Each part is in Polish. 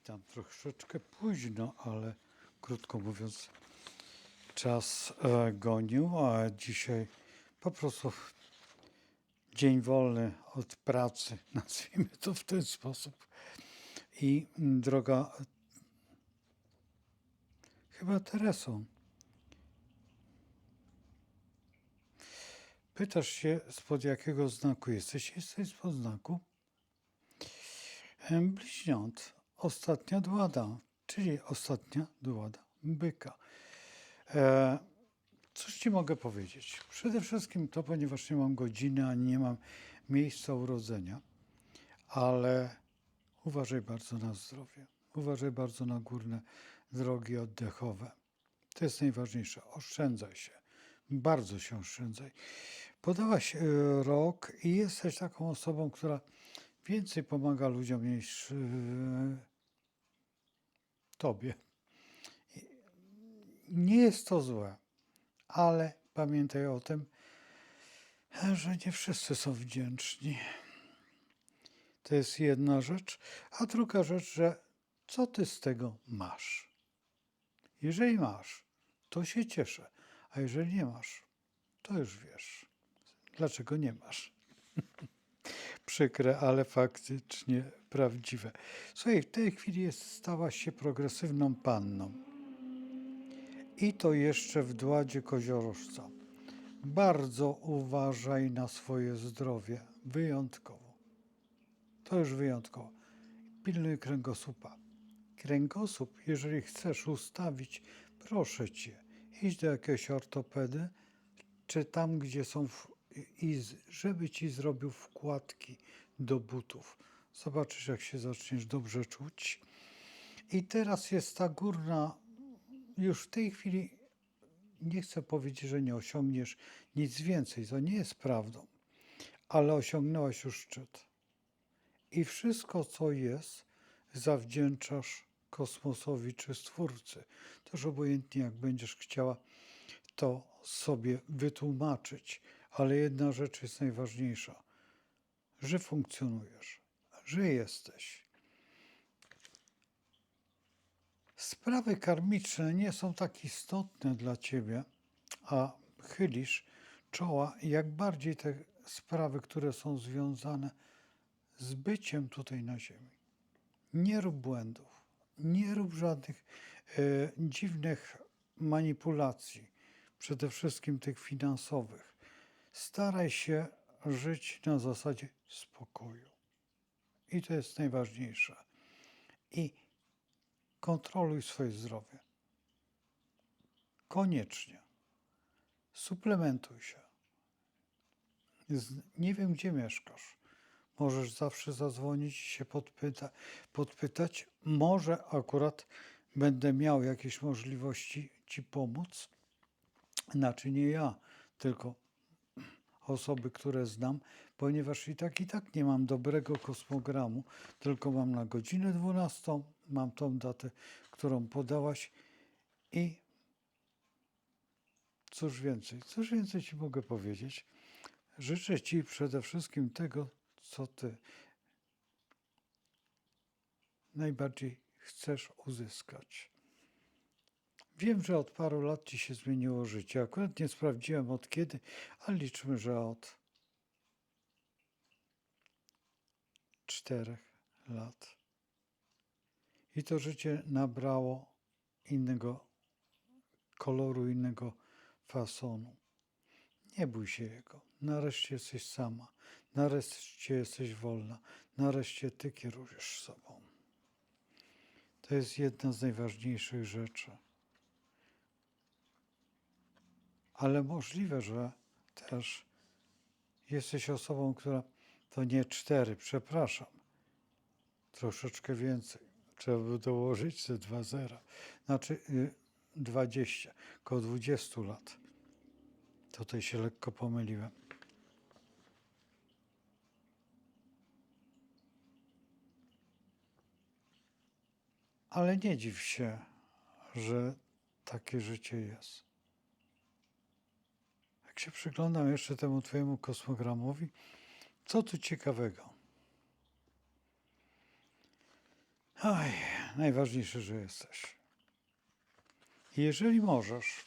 Witam troszeczkę późno, ale krótko mówiąc, czas e, gonił, a dzisiaj po prostu dzień wolny od pracy, nazwijmy to w ten sposób. I mm, droga, chyba Teresą, pytasz się, spod jakiego znaku jesteś? Jesteś spod znaku bliźniąt. Ostatnia dłada, czyli ostatnia dłada byka. E, cóż ci mogę powiedzieć? Przede wszystkim to, ponieważ nie mam godziny, ani nie mam miejsca urodzenia, ale uważaj bardzo na zdrowie. Uważaj bardzo na górne drogi oddechowe. To jest najważniejsze. Oszczędzaj się. Bardzo się oszczędzaj. Podałaś e, rok i jesteś taką osobą, która więcej pomaga ludziom niż e, tobie. Nie jest to złe, ale pamiętaj o tym, że nie wszyscy są wdzięczni. To jest jedna rzecz. A druga rzecz, że co ty z tego masz? Jeżeli masz, to się cieszę, a jeżeli nie masz, to już wiesz, dlaczego nie masz. Przykre, ale faktycznie prawdziwe. Słuchaj, w tej chwili jest, stałaś się progresywną panną. I to jeszcze w dładzie koziorożca. Bardzo uważaj na swoje zdrowie. Wyjątkowo. To już wyjątkowo. Pilnuj kręgosłupa. Kręgosłup, jeżeli chcesz ustawić, proszę cię, idź do jakiegoś ortopedy, czy tam, gdzie są, w, żeby ci zrobił wkładki do butów. Zobaczysz, jak się zaczniesz dobrze czuć. I teraz jest ta górna, już w tej chwili nie chcę powiedzieć, że nie osiągniesz nic więcej, to nie jest prawdą, ale osiągnęłaś już szczyt. I wszystko, co jest, zawdzięczasz kosmosowi czy Stwórcy. Też obojętnie, jak będziesz chciała to sobie wytłumaczyć, ale jedna rzecz jest najważniejsza, że funkcjonujesz, że jesteś. Sprawy karmiczne nie są tak istotne dla ciebie, a chylisz czoła jak bardziej te sprawy, które są związane z byciem tutaj na Ziemi. Nie rób błędów, nie rób żadnych e, dziwnych manipulacji, przede wszystkim tych finansowych. Staraj się żyć na zasadzie spokoju. I to jest najważniejsze. I kontroluj swoje zdrowie. Koniecznie. Suplementuj się. Nie wiem, gdzie mieszkasz. Możesz zawsze zadzwonić i się podpyta, podpytać. Może akurat będę miał jakieś możliwości Ci pomóc. Znaczy nie ja, tylko osoby, które znam, ponieważ i tak, i tak nie mam dobrego kosmogramu, tylko mam na godzinę 12, mam tą datę, którą podałaś i cóż więcej, cóż więcej Ci mogę powiedzieć. Życzę Ci przede wszystkim tego, co Ty najbardziej chcesz uzyskać. Wiem, że od paru lat Ci się zmieniło życie. Akurat nie sprawdziłem od kiedy, ale liczmy, że od czterech lat. I to życie nabrało innego koloru, innego fasonu. Nie bój się jego. Nareszcie jesteś sama. Nareszcie jesteś wolna. Nareszcie Ty kierujesz sobą. To jest jedna z najważniejszych rzeczy. Ale możliwe, że też jesteś osobą, która to nie cztery, przepraszam, troszeczkę więcej. Trzeba by dołożyć te dwa zera. Znaczy y, 20, około 20 lat. Tutaj się lekko pomyliłem. Ale nie dziw się, że takie życie jest. Jak się przyglądam jeszcze temu Twojemu kosmogramowi, co tu ciekawego? Oj, najważniejsze, że jesteś. Jeżeli możesz,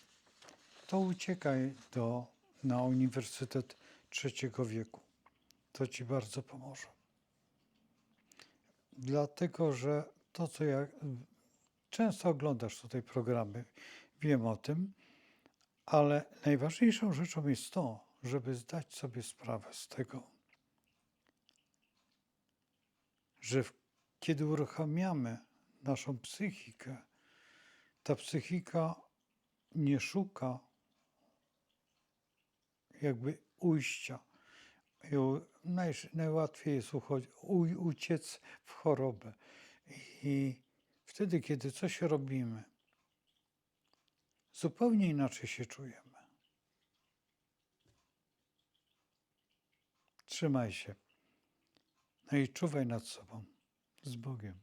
to uciekaj do, na Uniwersytet Trzeciego Wieku. To ci bardzo pomoże. Dlatego, że to, co ja często oglądasz tutaj programy, wiem o tym, ale najważniejszą rzeczą jest to, żeby zdać sobie sprawę z tego, że kiedy uruchamiamy naszą psychikę, ta psychika nie szuka jakby ujścia. Naj, najłatwiej jest uchodzi, uj, uciec w chorobę. I wtedy, kiedy coś robimy, zupełnie inaczej się czujemy. Trzymaj się. No i czuwaj nad sobą. Z Bogiem.